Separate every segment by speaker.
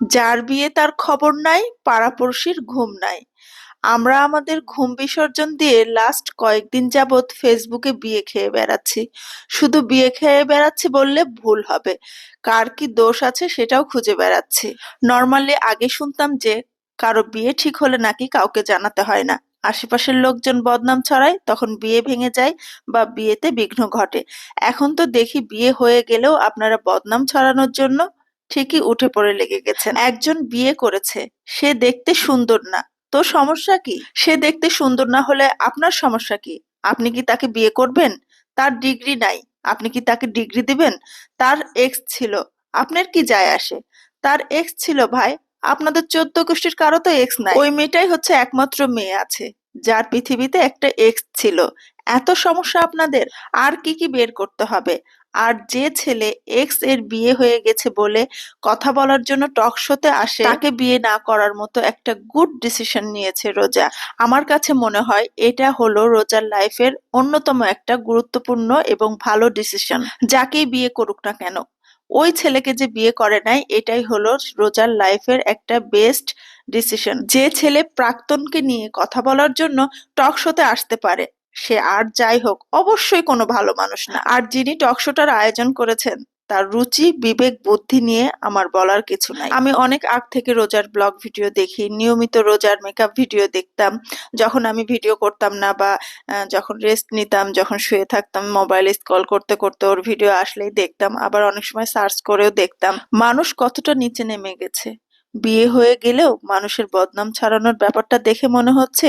Speaker 1: যার বিয়ে তার খবর নাই, পাড়াপড়শির ঘুম নাই। আমরা আমাদের ঘুম বিসর্জন দিয়ে লাস্ট কয়েকদিন যাবৎ ফেসবুকে বিয়ে খেয়ে বেড়াচ্ছি। শুধু বিয়ে খেয়ে বেড়াচ্ছি বললে ভুল হবে। কার কি দোষ আছে সেটাও খুঁজে বেড়াচ্ছি। নর্মালি আগে শুনতাম যে, কারও বিয়ে ঠিক হলে নাকি কাউকে জানাতে হয় না। আশেপাশের লোকজন বদনাম ছড়ায়, তখন বিয়ে ভেঙে যায় বা বিয়েতে বিঘ্ন ঘটে। এখন তো দেখি বিয়ে হয়ে গেলেও আপনারা বদনাম ছড়ানোর জন্য ঠিকই উঠে পড়ে লেগে গেছেন। একজন বিয়ে করেছে, সে দেখতে সুন্দর না। তো সমস্যা কি? সে দেখতে সুন্দর না হলে আপনার সমস্যা কি? আপনি কি তাকে বিয়ে করবেন? তার ডিগ্রি নাই। আপনি কি তাকে ডিগ্রি দিবেন? তার এক্স ছিল। আপনার কি যায় আসে? তার এক্স ছিল ভাই। আপনাদের চোদ্দ গোষ্ঠীর কারও তো এক্স নাই। ওই মেয়েটাই হচ্ছে একমাত্র মেয়ে আছে, যার পৃথিবীতে একটা এক্স ছিল। এত সমস্যা আপনাদের? আর কি কি বের করতে হবে? আর যে ছেলে এক্সের বিয়ে হয়ে গেছে বলে কথা বলার জন্য টক শোতে আসে, তাকে বিয়ে না করার মতো একটা গুড ডিসিশন নিয়েছে রোজা। আমার কাছে মনে হয় এটা হলো রোজার লাইফের অন্যতম একটা গুরুত্বপূর্ণ এবং ভালো ডিসিশন যাকেই বিয়ে করুক না কেন। ওই ছেলেকে যে বিয়ে করে নাই, এটাই হলো রোজার লাইফের একটা বেস্ট ডিসিশন যে ছেলে প্রাক্তনকে নিয়ে কথা বলার জন্য টক শোতে আসতে পারে সে আর যাই হোক, অবশ্যই কোনো ভালো মানুষ না। আর যিনি টক শোটার আয়োজন করেছেন, তার রুচি, বিবেক, বুদ্ধি নিয়ে আমার বলার কিছু নাই। আমি অনেক আগ থেকে রোজার ব্লগ ভিডিও দেখি, নিয়মিত রোজার মেকআপ ভিডিও দেখতাম। যখন আমি ভিডিও করতাম না বা যখন রেস্ট নিতাম, যখন শুয়ে থাকতাম মোবাইল স্ক্রল করতে করতে ওর ভিডিও আসলেই দেখতাম। আবার অনেক সময় সার্চ করেও দেখতাম। মানুষ কতটা নিচে নেমে গেছে? বিয়ে হয়ে গেলেও মানুষের বদনাম ছড়ানোর ব্যাপারটা দেখে মনে হচ্ছে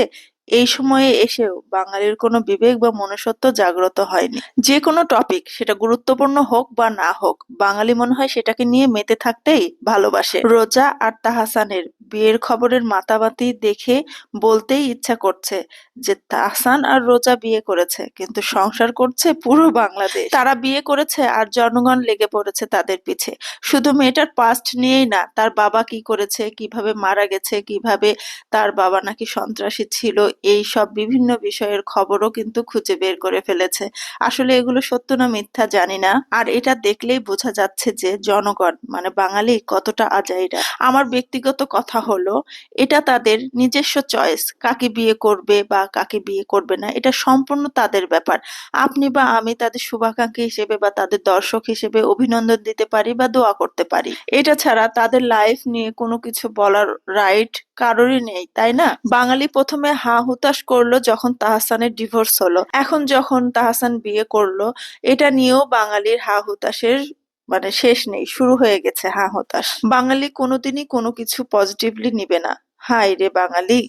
Speaker 1: এই সময়ে এসেও বাঙালির কোনো বিবেক বা মনুষ্যত্ব জাগ্রত হয়নি। যে কোনো টপিক সেটা গুরুত্বপূর্ণ হোক বা না হোক, বাঙালি মনে হয় সেটাকে নিয়ে মেতে থাকতেই ভালোবাসে। রোজা আর তাহাসানের বিয়ের খবরের মাতামাতি দেখে বলতেই ইচ্ছা করছে যে তাহসান আর রোজা বিয়ে করেছে, কিন্তু সংসার করছে পুরো বাংলাদেশ। তারা বিয়ে করেছে আর জনগণ লেগে পড়েছে তাদের পিছে। শুধু মেয়েটার পাস্ট নিয়েই না, তার বাবা কি করেছে, কীভাবে মারা গেছে, কীভাবে তার বাবা নাকি সন্ত্রাসী ছিল, এই সব বিভিন্ন বিষয়ের খবরও কিন্তু খুঁজে বের করে ফেলেছে। আসলে এগুলো সত্য না মিথ্যা জানি না। আর এটা দেখলেই বোঝা যাচ্ছে যে জনগণ মানে বাঙালি কতটা আজাইরা। আমার ব্যক্তিগত কথা হলো, এটা তাদের নিজস্ব চয়েস কাকে বিয়ে করবে বা কাকে বিয়ে করবে না, এটা সম্পূর্ণ তাদের ব্যাপার। আপনি বা আমি তাদের শুভাকাঙ্ক্ষী হিসেবে বা তাদের দর্শক হিসেবে অভিনন্দন দিতে পারি বা দোয়া করতে পারি। এটা ছাড়া তাদের লাইফ নিয়ে কোনো কিছু বলার রাইট কারোরই নেই, তাই না? বাঙালি প্রথমে হা হুতাশ করল যখন তাহাসানের ডিভোর্স হলো। এখন যখন তাহাসান বিয়ে করল, এটা নিয়েও বাঙালির হা হুতাশের মানে শেষ নেই, শুরু হয়ে গেছে হা হতাশ। বাঙালি কোনোদিনই কোনো কিছু পজিটিভলি নিবে না। হাই রে বাঙালি।